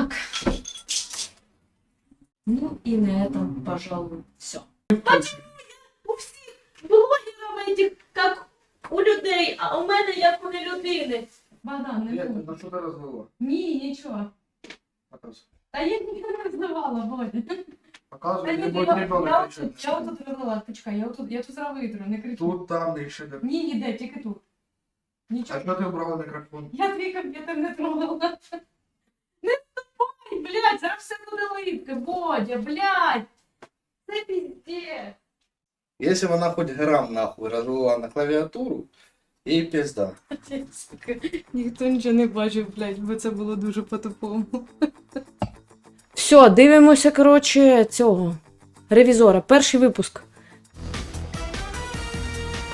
Так. Ну и на этом, пожалуй, все. У всіх блогерів этих, як у людей, а у мене як у не людини. Богдан, не Нет, думай. ну что ты развела? Ні, нічого. Показывай. Та я ніколи не роздавала, Бодя. Та Показывай, ні, не я, будет я, ребенок отут, я отут роздала, почекай, я отут, я тут зараз витру, не кричи. Тут, там, да еще да. Ні, ніде, тільки тут. А Нічого. что ты убрала микрофон? Я твій комп'ютер не трогала. Блядь, зараз все буде липке, Бодя, блядь. Це піздець. Если бы она хоть грамм нахуй развела на клавиатуру, ей пизда. Сука, ніхто нічого не бачив, блядь, бо це було дуже по-тупому. Все, дивимося, коротше, цього. Ревізора. Перший випуск.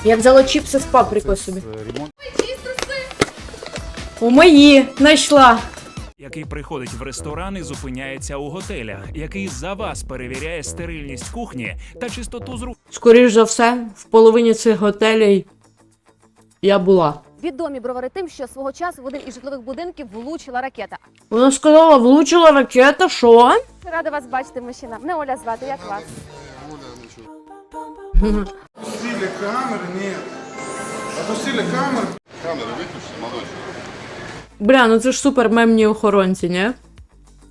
Я взяла чіпси з паприкою собі. У мої знайшла який приходить в ресторан і зупиняється у готелях, який за вас перевіряє стерильність кухні та чистоту зру. Скоріш за все, в половині цих готелей я була. Відомі бровари тим, що свого часу в один із житлових будинків влучила ракета. Вона сказала, влучила ракета, що? Рада вас бачити, мужчина. Мене Оля звати, як вас? Опустили камеры? Нет. Опустили камеры? Камеры выключите, молодой. Бля, ну це ж супер мемні охоронці, не?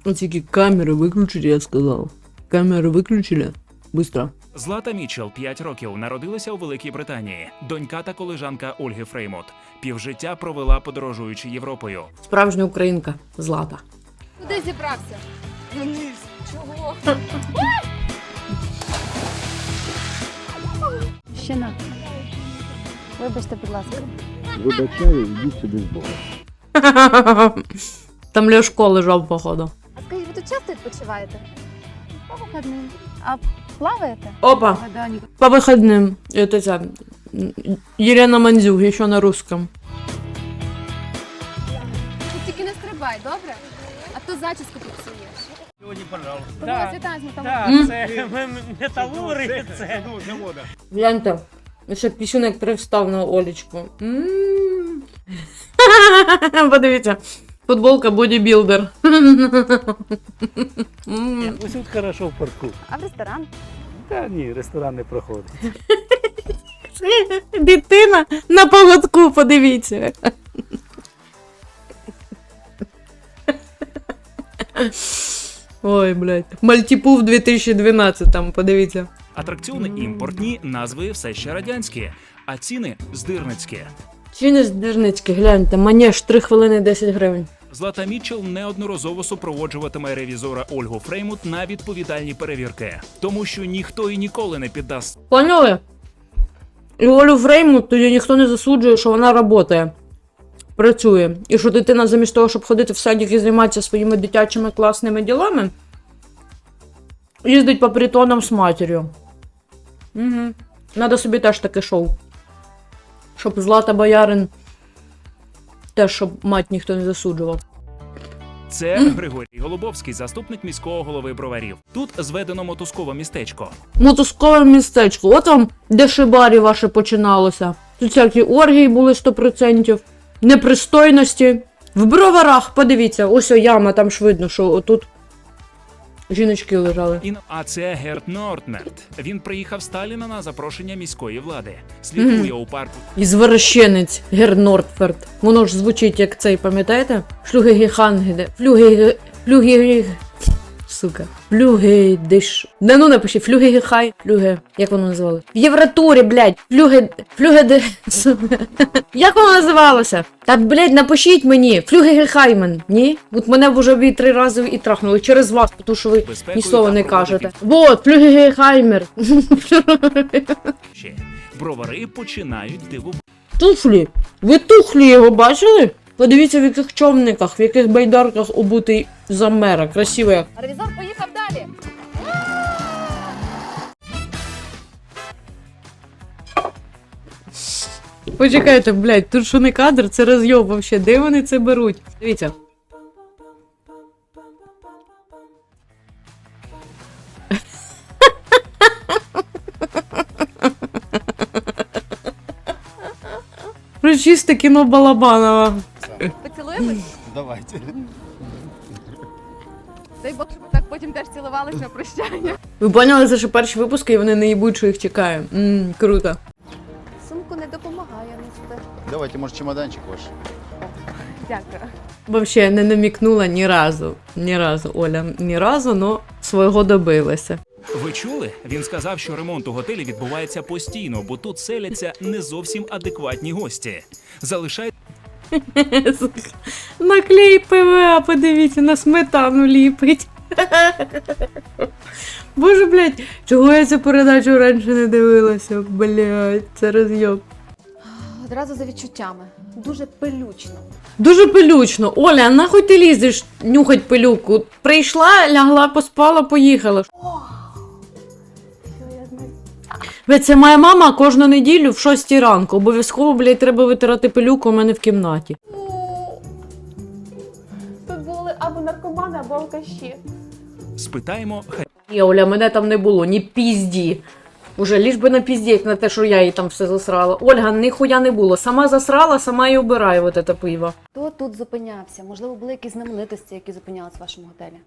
Ось які камери виключили, я сказав. Камери виключили. Быстро. Злата Мічел 5 років народилася у Великій Британії. Донька та колежанка Ольги Фреймут. Півжиття провела подорожуючи Європою. Справжня українка. Злата. Куди зібрався? Чого? Ще на. Вибачте, будь ласка. Вибачаю, йдіть сюди з Богом. Там Ляшко лежав, походу. А скажіть, ви тут часто відпочиваєте? По вихідним. А плаваєте? Опа, по выходным. Это вся Елена Мандзюк, еще на русском. Ти тільки не стрибай, добре? А то зачіску підсуєш. Сьогодні, пожалуйста. Тому вас вітаю з металом. Так, М. це металурги, це завода. Гляньте, ще пісюник привстав на Олечку. М. Подивіться. Футболка бодібілдер. Ось тут хорошо в парку. А в ресторан? Та ні, ресторан не проходить. Дитина на поводку, подивіться. Ой, блядь. Мальтіпув 2012 там, подивіться. Атракціони імпортні, назви все ще радянські, а ціни здирницькі. Ціни з Дерницьки, гляньте, манеж 3 хвилини 10 гривень. Злата Мітчел неодноразово супроводжуватиме ревізора Ольгу Фреймут на відповідальні перевірки, тому що ніхто і ніколи не піддасть Поняли? І Олю Фрейму тоді ніхто не засуджує, що вона працює. Працює. І що дитина замість того, щоб ходити в садик і займатися своїми дитячими класними ділами, їздить по притонам з матір'ю. Угу. Надо собі теж таке шоу. Щоб Злата Боярин теж, щоб мать ніхто не засуджував. Це Григорій Голубовський, заступник міського голови броварів. Тут зведено мотузкове містечко. Мотузкове містечко. От там, де шибарі ваше починалося. Тут всякі оргії були 100%, непристойності. В броварах, подивіться, ось о яма, там ж видно, що отут жіночки лежали. І а це Герт Нортнерт. Він приїхав з Сталіна на запрошення міської влади. Слідкує у парку Ізвращенець Гер Нортферд. Воно ж звучить як цей, пам'ятаєте? Флюгегехангеде. Флюге... Флюге... Сука. Флюгедиш. Да ну напиши, флюгегехай. Флюге. Як воно називалося? В Євротурі, блядь. Флюге... Флюгеде... Сука. Як воно називалося? Та, блядь, напишіть мені. Флюгегехаймен. Ні? От мене вже ви три рази і трахнули через вас, тому що ви ні слова не кажете. Вот, флюгегехаймер. ще. Бровари починають дивувати. Туфлі. Ви тухлі його бачили? Подивіться, в яких човниках, в яких байдарках обутий за мера. Красиво як. Ревізор поїхав далі. Почекайте, блядь, тут що не кадр, це розйоб вообще. Де вони це беруть? Дивіться. Прочисте кіно Балабанова. Поцілуємось? Давайте. Дай Бог, щоб так потім теж цілувались на прощання. Ви поняли, це ще перші випуски, і вони не їбуть, що їх чекає. Ммм, круто. Сумку не допомагає нести. Давайте, может, чемоданчик ваш? Дякую. Вообще не намікнула ні разу. Ні разу, Оля, ні разу, но свого добилася. Ви чули? Він сказав, що ремонт у готелі відбувається постійно, бо тут селяться не зовсім адекватні гості. Залишай Наклей ПВА, подивіться, на сметану ліпить. Боже, блядь, чого я цю передачу раніше не дивилася? Блядь, це розйоб. Одразу за відчуттями. Дуже пилючно. Дуже пилючно. Оля, а нахуй ти лізеш нюхать пилюку? Прийшла, лягла, поспала, поїхала. Блядь, це моя мама кожну неділю в 6 ранку. Обов'язково, блядь, треба витирати пилюку у мене в кімнаті. Або наркомани, або алкаші. спитаємо, хай Ні, Оля, мене там не було, ні пізді. Уже ліж би на піздіть на те, що я їй там все засрала. Ольга, ніхуя не було. Сама засрала, сама і обирає от це пиво. Хто тут зупинявся? Можливо, були якісь знаменитості, які зупинялись в вашому готелі.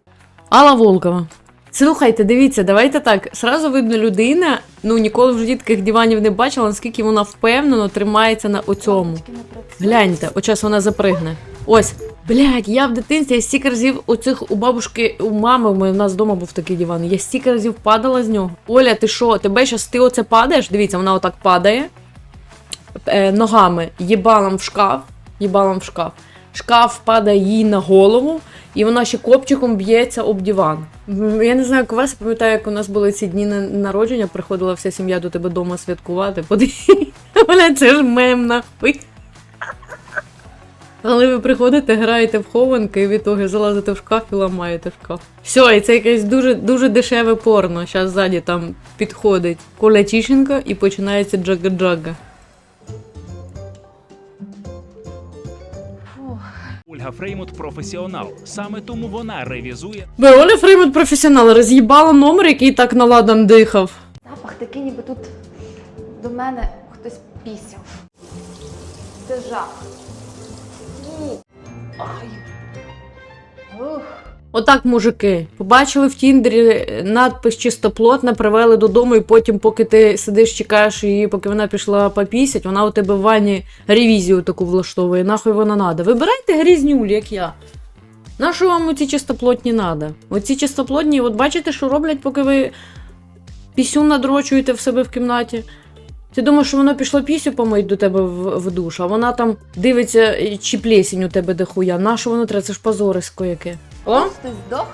Алла Волкова. Слухайте, дивіться, давайте так. Сразу видно людина, ну ніколи в житті таких диванів не бачила, наскільки вона впевнено тримається на оцьому. Гляньте, от час вона запригне. Ось. Блядь, я в дитинстві я стільки разів у цих у бабушки, у мами, у нас вдома був такий диван. Я стільки разів падала з нього. Оля, ти що? Тебе щас ти оце падаєш? Дивіться, вона отак падає. Е, ногами їбалом в шкаф. Їбалом в шкаф. Шкаф падає їй на голову, і вона ще копчиком б'ється об диван. Я не знаю, як у вас пам'ятаю, як у нас були ці дні народження, приходила вся сім'я до тебе вдома святкувати. Подивіться, це ж мем нахуй. Але ви приходите, граєте в хованки і в ітоги залазите в шкаф і ламаєте шкаф. Все, і це якесь дуже, дуже дешеве порно. Зараз ззаді там підходить Коля Тіщенко і починається джага-джага. Ольга Фреймут професіонал. Саме тому вона ревізує Бе, Оля Фреймут професіонал, роз'їбала номер, який так наладом дихав. Запах такий, ніби тут до мене хтось пісяв. Це жах. Ай. Ух. Отак, мужики, побачили в Тіндері надпис чистоплотна, привели додому, і потім, поки ти сидиш, чекаєш її, поки вона пішла попісять, вона у тебе в ванні ревізію таку влаштовує. Нахуй вона надо. Вибирайте грізнюль, як я. На що вам оці чистоплотні надо? Оці чистоплотні, от бачите, що роблять, поки ви пісю надрочуєте в себе в кімнаті. Ти думаєш, що воно пішло пісю помить до тебе в, в душ, а вона там дивиться, е, чи плесінь у тебе де хуя. На що воно треба? Це ж позорисько яке. О? Хтось здох.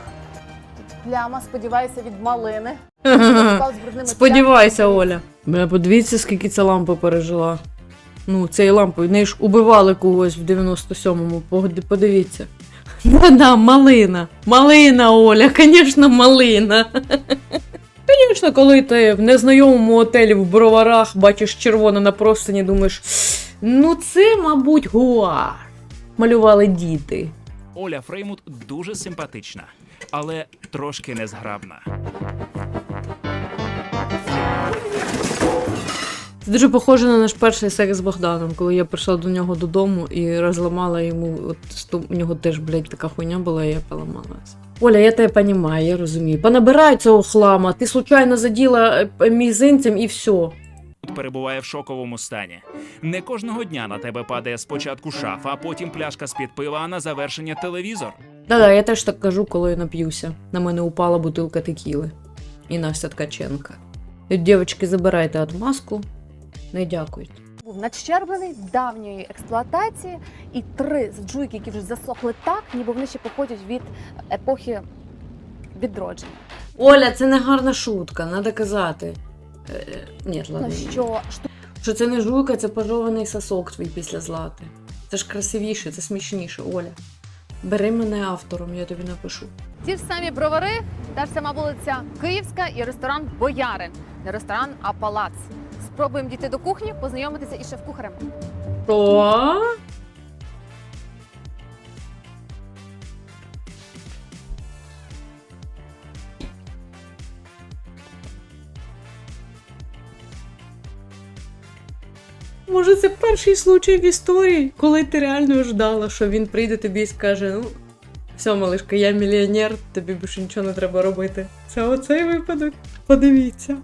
Тут пляма, сподіваюся, від малини. Спав з брудними Сподівайся. Оля. Бля, подивіться, скільки ця лампа пережила. Ну, цією лампою. В неї ж убивали когось в 97-му. Погоди- Подивіться. Да-да, малина. Малина, Оля, звісно, малина. Звісно, коли ти в незнайомому отелі в броварах бачиш червоне на простині, думаєш, ну це, мабуть, гуар. Малювали діти. Оля Фреймут дуже симпатична, але трошки незграбна. Це дуже похоже на наш перший секс з Богданом, коли я прийшла до нього додому і розламала йому. От у нього теж, блядь, така хуйня була, і я поламалась. Оля, я тебе розумію, я розумію. Понабирай цього хлама, ти случайно заділа е, мізинцем і все. Перебуває в шоковому стані. Не кожного дня на тебе падає спочатку шафа, а потім пляшка з-під пива, а на завершення телевізор. Да-да, я теж так кажу, коли я нап'юся. На мене упала бутилка текіли. І Настя Ткаченка. Дівчатки, забирайте отмазку. Не дякуйте. Був надщерблений давньої експлуатації, і три з джуйки, які вже засохли так, ніби вони ще походять від епохи відродження. Оля, це не гарна шутка, треба казати. Е, ні, ладно. Ну що, Що це не жуйка, це пожований сосок твій після злати. Це ж красивіше, це смішніше, Оля. Бери мене автором, я тобі напишу. ті ж самі бровари, та ж сама вулиця Київська і ресторан Боярин. Не ресторан, а палац. Спробуємо дійти до кухні, познайомитися із шеф-кухарем. Що? Може, це перший случай в історії, коли ти реально ждала, що він прийде тобі і скаже: ну, Все, малишка, я мільйонер, тобі більше нічого не треба робити. Це оцей випадок. Подивіться.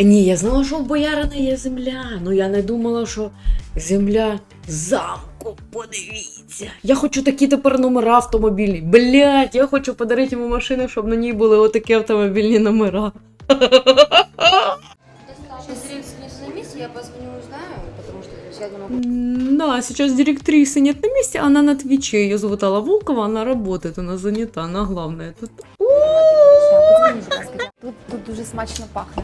Ні, я знала, що у боярина є земля. Ну я не думала, що земля замку. Подивіться. Я хочу такі тепер номера автомобільні. Блять, я хочу подарити йому машину, щоб на ній були отакі автомобільні номера. Я позвоню, узнаю, потому что я не могу. Да, сейчас директрисы нет на месте, она на Твиче. Ее зовут Алла Волкова, она работает, она занята, она главная тут. Тут, тут дуже смачно пахне.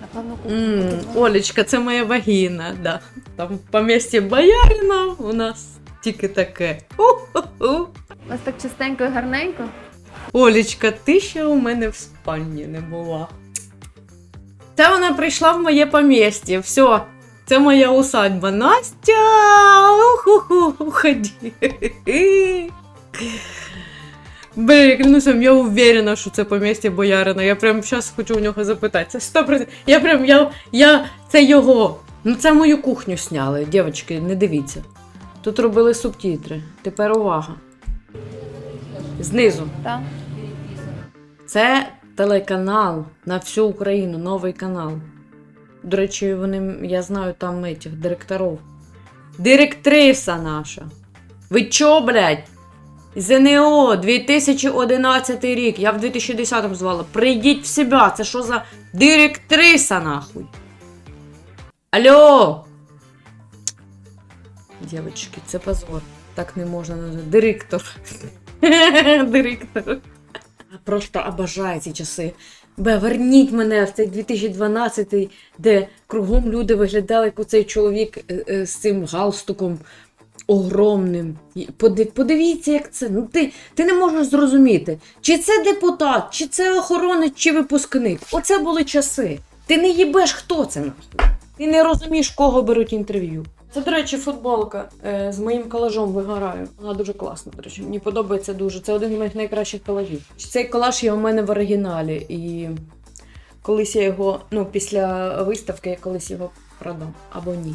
Напевно, М, Олечка, це моя вагіна, да. Там в помісті боярина у нас тільки таке. У-ху-ху. У вас так чистенько і гарненько. Олечка, ти ще у мене в спальні не була. Це вона прийшла в моє помістя. Все, це моя усадьба. Настя! Уху-ху, уходи. Блін, я клянуся, я уверена, що це помістя боярина. Я прям зараз хочу у нього запитати. Це 100%. Я прям, я, я, це його. Ну це мою кухню сняли, дівчатки, не дивіться. Тут робили субтитри. Тепер увага. Знизу. Так? Це телеканал на всю Україну, новий канал. До речі, вони, я знаю там этих директорів. Директриса наша. Ви чо, блядь? ЗНО 2011 рік. Я в 2010-му звала. Прийдіть в себе. Це що за директриса, нахуй? Алло! Дівчатки, це позор. Так не можна назвати. Директор. Директор. Просто обожаю ці часи. Бе, верніть мене в цей 2012, де кругом люди виглядали, як оцей чоловік е, е, з цим галстуком огромним. Подивіться, як це. Ну, ти, ти не можеш зрозуміти, чи це депутат, чи це охоронець, чи випускник. Оце були часи. Ти не їбеш, хто це нахуй. Ти не розумієш, кого беруть інтерв'ю. Це, до речі, футболка е, з моїм колажом вигораю. Вона дуже класна, до речі. Мені подобається дуже. Це один з моїх найкращих колажів. Цей колаж є у мене в оригіналі, і колись я його, ну, після виставки я колись його продам. Або ні.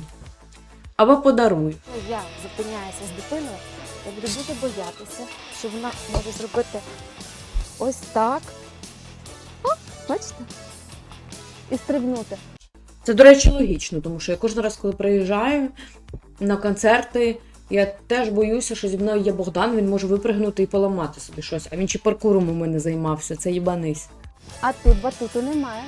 Або подарую. Коли я зупиняюся з дитиною, я буду дуже боятися, що вона може зробити ось так. О, бачите? І стрибнути. Це, до речі, логічно, тому що я кожен раз, коли приїжджаю на концерти, я теж боюся, що зі мною є Богдан, він може випригнути і поламати собі щось. А він ще паркуром у мене займався, це їбанись. А ти батуту немає.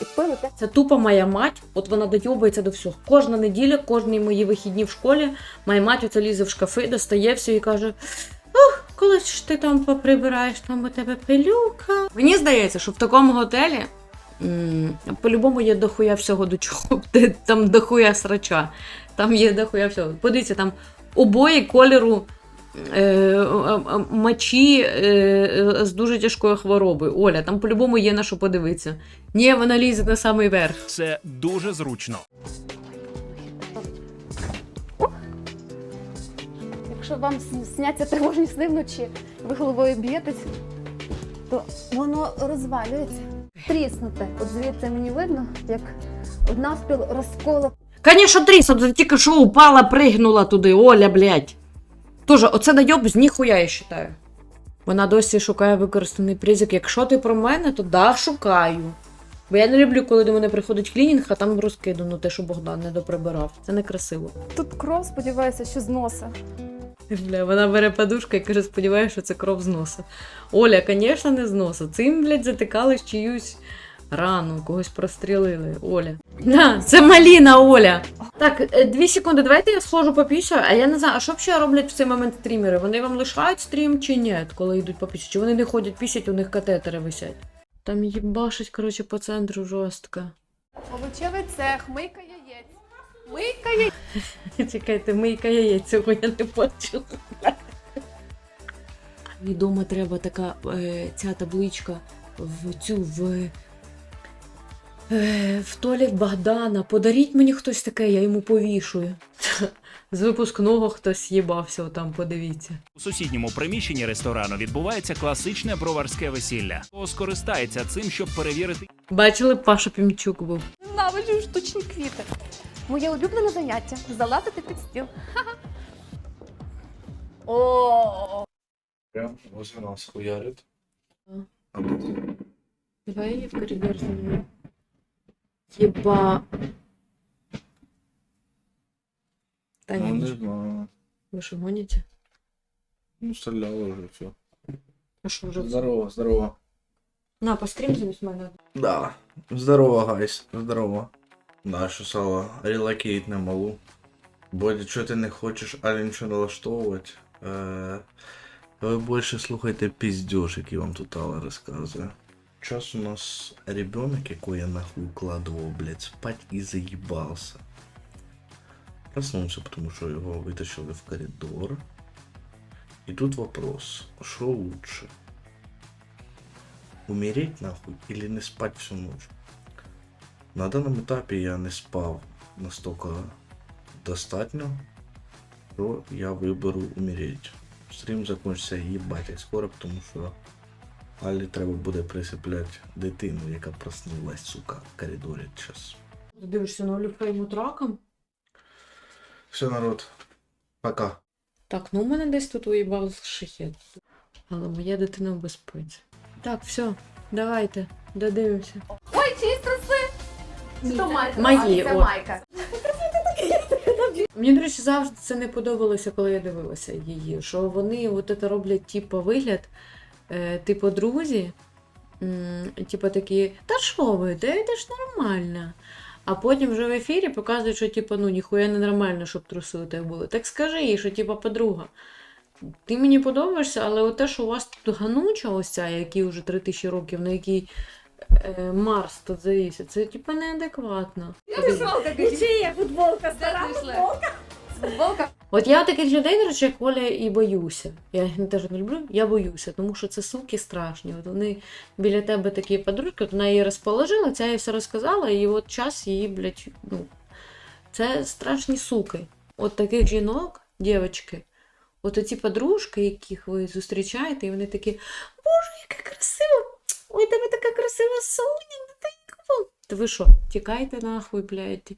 І пилите. Це тупо моя мать, от вона дойобується до всього. Кожна неділя, кожні мої вихідні в школі, моя мать оце лізе в шкафи, достає все і каже: Ох, коли ж ти там поприбираєш, там у тебе пилюка. Мені здається, що в такому готелі по-любому є дохуя всього до чого. Там дохуя срача. Там є дохуя всього. Подивіться, там обоє кольору. Е, е, е, мочі е, з дуже тяжкої хвороби. Оля, там по-любому є на що подивитися. Ні, вона лізе на самий верх. Це дуже зручно. Якщо вам сняться тривожні сни вночі, ви головою б'єтесь, то воно розвалюється. Тріснуте. От звідси мені видно, як навпіл розколо. Конечно, тріс, от тільки що упала, пригнула туди, Оля, блядь. Тоже, оце найоб з ніхуя, я вважаю. Вона досі шукає використаний призик. Якщо ти про мене, то да, шукаю. Бо я не люблю, коли до мене приходить клінінг, а там розкидано те, що Богдан не доприбирав. Це некрасиво. Тут кров, сподіваюся, що з носа. Бля, вона бере подушку і каже, сподіваюся, що це кров з носа. Оля, звісно, не з носа. Цим, блядь, затикали чиюсь рану, когось прострілили. Оля. Да, це маліна, Оля. Так, е, дві секунди, давайте я схожу попісю, а я не знаю, а що ще роблять в цей момент стрімери? Вони вам лишають стрім чи ні, коли йдуть по пісю? Чи вони не ходять пісять, у них катетери висять? Там їбашить, коротше, по центру жорстко. Овочевий цех, мийка яєць. Мийка яєць. Чекайте, мийка яєць, цього я не бачила. Відомо треба така е, ця табличка в цю в, в туалет Богдана. Подаріть мені хтось таке, я йому повішую. З випускного хтось їбався, там подивіться. У сусідньому приміщенні ресторану відбувається класичне броварське весілля. Хто скористається цим, щоб перевірити Бачили, Паша Пімчук був. Ненавиджу штучні квіти. Моє улюблене заняття залазити під стіл. О, Прям возле нас хуярит. А. А тут Давай я в коридор зайду. Єба. Та Ну, ні, знаю. ви що гоніте? Ну, стреляла уже, все. А що вже? Здорово, здорово. На, пострім замість мене. Да. Здорово, гайс. Здорово. Да, що сало, релокейт на малу. Боді, що ти не хочеш, нічого налаштовувати. Е, ви більше слухайте піздюш, який вам тут Алла розказує. Час у нас ребенок, якого я нахуй укладывал, блядь, спать и заебался. Проснулся, потому что его вытащили в коридор. И тут вопрос, что лучше? Умереть нахуй или не спать всю ночь? На данном этапе я не спав настолько достатньо, що я виберу умереть. Стрім закончиться їбать як скоро, тому що Алі треба буде присипляти дитину, яка проснулась, сука, в коридорі час. Ти дивишся на Олю Фрейму траком? Все, народ, пока. Так, ну у мене десь тут уїбав шахет. Але моя дитина в безпеці. Так, все, давайте, додивимося. ой, чиїсь труси. Що майка? Мої, А, це о. майка. Мені, до речі, завжди це не подобалося, коли я дивилася її. Що вони от це роблять, типу, вигляд, типу, друзі. Типу такі, та що ви, та це ж нормально. А потім вже в ефірі показують, що типу, ну ніхуя не нормально, щоб труси у тебе були. Так скажи їй, що типу, подруга. Ти мені подобаєшся, але от те, що у вас тут гануча ось ця, якій вже 3000 років, на якій е, Марс тут завісить, це типу неадекватно. Футболка, кажіть. футболка, Де знайшли? Футболка. От я таких людей, до речі, як і боюся. Я їх теж не люблю, я боюся, тому що це суки страшні. От вони біля тебе такі подружки, от вона її розположила, ця їй все розказала, і от час її, блядь, ну. Це страшні суки. От таких жінок, дівчатки, от оці подружки, яких ви зустрічаєте, і вони такі, Боже, яка красива! Ой, тебе така красива соня. Та ви що, тікайте нахуй, блядь,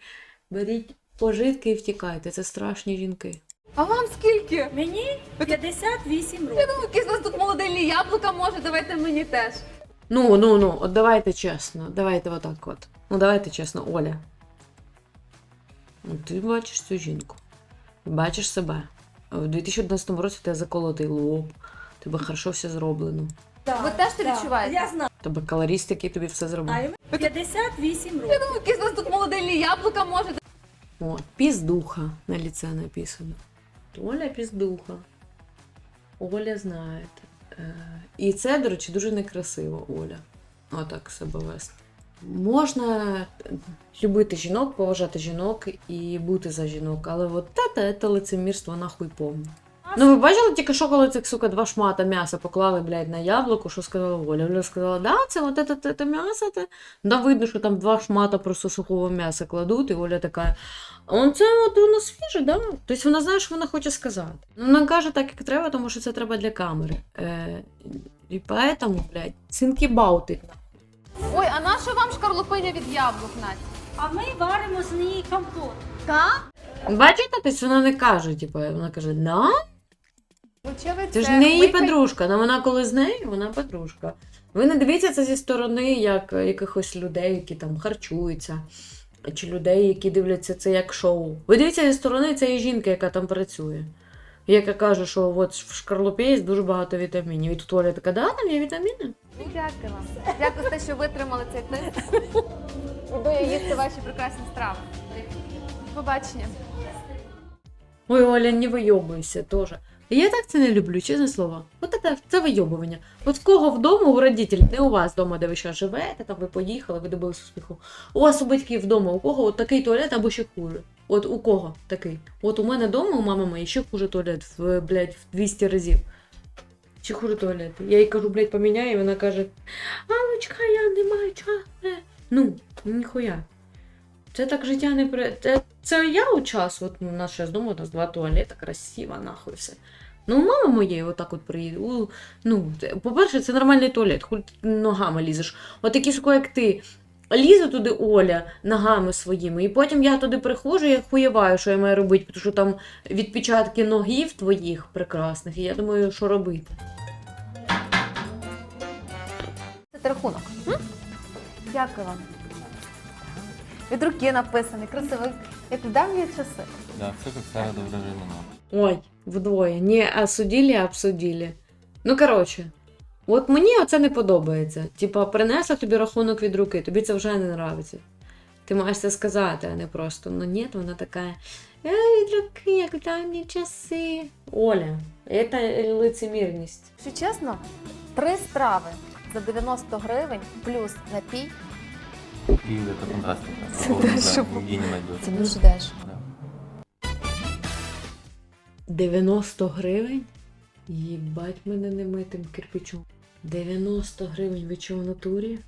беріть пожитки і втікайте. Це страшні жінки. А вам скільки? Мені 58 років. Я думаю, якісь у нас тут молодильні яблука може, давайте мені теж. Ну, ну, ну, от давайте чесно, давайте отак от. Ну, давайте чесно, Оля. Ну, ти бачиш цю жінку. Бачиш себе. В 2011 році у тебе заколотий лоб, тебе хорошо все зроблено. Ви теж це відчуваєте? Я знаю. У тебе колорист, який тобі все зробив. 58 років. Я думаю, якісь у нас тут молодильні яблука може. О, піздуха на лице написано. Оля піздуха. Оля знаєте. Е, І це, до речі, дуже некрасиво, Оля. Отак себе вести. Можна любити жінок, поважати жінок і бути за жінок, але от це, це лицемірство нахуй повне. Ну, ви бачили тільки що, коли цих, сука, два шмата м'яса поклали, блядь, на яблуко, що сказала Оля? Оля сказала, да, це от це, це, це м'ясо, це. Да, видно, що там два шмата просто сухого м'яса кладуть, і Оля така, он це от воно свіже, да? Тобто вона знає, що вона хоче сказати. Ну, вона каже так, як треба, тому що це треба для камери. Е, і поэтому, блядь, цинки баутить. Ой, а на що вам шкарлупиня від яблук, Надь? А ми варимо з неї компот. Так? Бачите, тобто вона не каже, типу, вона каже, да? Вочевидь, Це ж не її подружка, але вона коли з нею, вона подружка. Ви не дивіться це зі сторони як якихось людей, які там харчуються, чи людей, які дивляться це як шоу. Ви дивіться зі сторони цієї жінки, яка там працює. Яка каже, що от в шкарлупі є дуже багато вітамінів. І тут Оля така, да, там є вітаміни? Дякую вам. Дякую за те, що витримали цей тест. Іду я їсти ваші прекрасні страви. До Побачення. Ой, Оля, не вийобуйся теж. Я так це не люблю, чесне слово. От це, це вийобування. От в кого вдома у родителів, не у вас вдома, де ви ще живете, там ви поїхали, ви добились успіху. У вас у батьків вдома, у кого от такий туалет або ще хуже. От у кого такий? От у мене вдома, у мами моєї ще хуже туалет, в, блядь, в 200 разів. Ще хуже туалет. Я їй кажу, блядь, поміняй, і вона каже: Алочка, я не маю часу. Ну, ніхуя. Це так життя не при. Це, це я у час. От ну, у нас зараз вдома у нас два туалети, красиво, нахуй все. Ну, у мами моєї отак от приїде. У, ну, по-перше, це нормальний туалет, хуй ти ногами лізеш. От такі сука, як ти. лізе туди Оля ногами своїми, і потім я туди приходжу, я хуєваю, що я маю робити, тому що там відпечатки ногів твоїх прекрасних, і я думаю, що робити. Це рахунок. М? Дякую вам. Від руки написаний, красивий, як в давні часи. Да, все как старое доброе времена. Ой, вдвоє. Не осудили, а обсудили. Ну, коротше, от мені оце не подобається. Типа, принесла тобі рахунок від руки, тобі це вже не нравиться. Ти маєш це сказати, а не просто. Ну ні, вона така. «Е, від руки, як давні часи. Оля, це лицемірність. Якщо чесно, три страви за 90 гривень плюс напій. Фантастика. Это Такого не дешево. Це дуже дешево. Да. 90 гривень? Їбать мене немитим кирпичом. 90 гривень ви чого в натурі?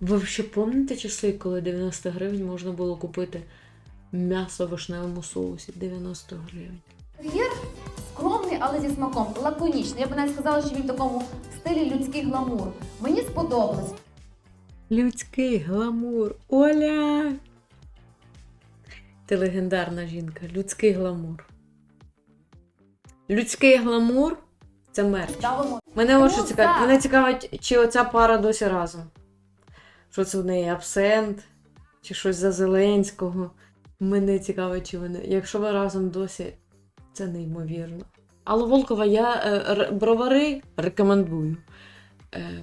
Ви ще пам'ятаєте часи, коли 90 гривень можна було купити м'ясо в вишневому соусі? 90 гривень. Інтер'єр скромний, але зі смаком, лаконічний. Я б навіть сказала, що він в такому стилі людський гламур. Мені сподобалось. Людський гламур. Оля! Ти легендарна жінка. Людський гламур. Людський гламур це мерч. Мене ось що цікавить. Мене цікавить, чи оця пара досі разом. Що це в неї абсент, чи щось за Зеленського. Мене цікавить, чи вони. Якщо ви разом досі, це неймовірно. Алло Волкова, я е, бровари рекомендую. Е,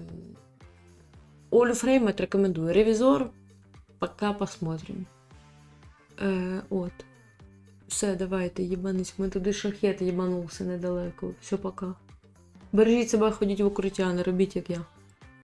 Олю Фреймет рекомендую. Ревізор. Пока посмотрим. Е, от. Все, давайте, їбанись. Ми туди шахет їбанувся недалеко. Все, пока. Бережіть себе, ходіть в укриття, не робіть як я.